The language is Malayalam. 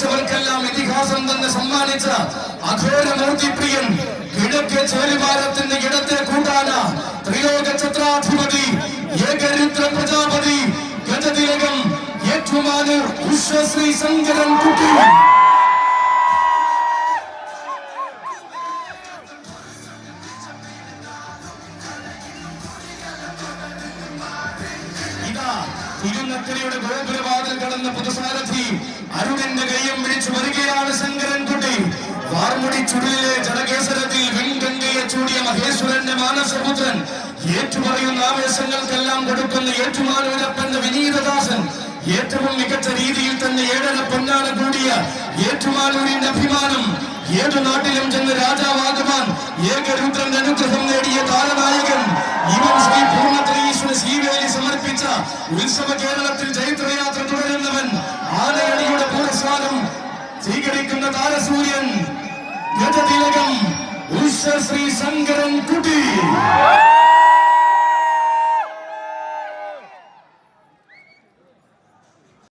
ജനിച്ചവർക്കെല്ലാം ഇതിഹാസം തന്നെ സമ്മാനിച്ച അഘോരമൂർത്തി പ്രിയൻ കിഴക്ക് ചേരുമാരത്തിന്റെ ഇടത്തെ കൂട്ടാന ത്രിലോക ഛത്രാധിപതി ഏകരുദ്ര പ്രജാപതി ഗജതിലകം ഏറ്റുമാനൂർ വിശ്വശ്രീ ശങ്കരൻ കുട്ടി. തിരുനക്കരയുടെ ഗോപുരവാതിൽ കടന്ന പുതുസാരഥി അരുണിന്റെ കയ്യും പിടിച്ചു വരികയാണ് ശങ്കരൻകുട്ടി. വാർമുടി ചുരുളിലെ ജലകേസരത്തിൽ വെൺകങ്കയെ ചൂടിയ മഹേശ്വരന്റെ മാനസപുത്രൻ. ഏറ്റുപറയുന്ന ആവേശങ്ങൾക്കെല്ലാം കൊടുക്കുന്ന ഏറ്റുമാനൂരപ്പന്റെ വിനീതദാസൻ. ഏറ്റവും മികച്ച രീതിയിൽ തന്നെ ഏഴര പൊന്നാന കൂടിയ ഏറ്റുമാനൂരിന്റെ അഭിമാനം. ഏതു നാട്ടിലും ചെന്ന് രാജാവാകുവാൻ ഏകരുദ്രന്റെ അനുഗ്രഹം നേടിയ താരനായകൻ. ഇവൻ ശ്രീ പൂർണത്രയീശ്വര ശ്രീവേലി സമർപ്പിച്ച ഉത്സവ കേരളത്തിൽ ചൈത്രയാത്ര സ്വീകരിക്കുന്ന താരസൂര്യൻ ഗജതിലകം ഉഷ ശ്രീ ശങ്കരൻ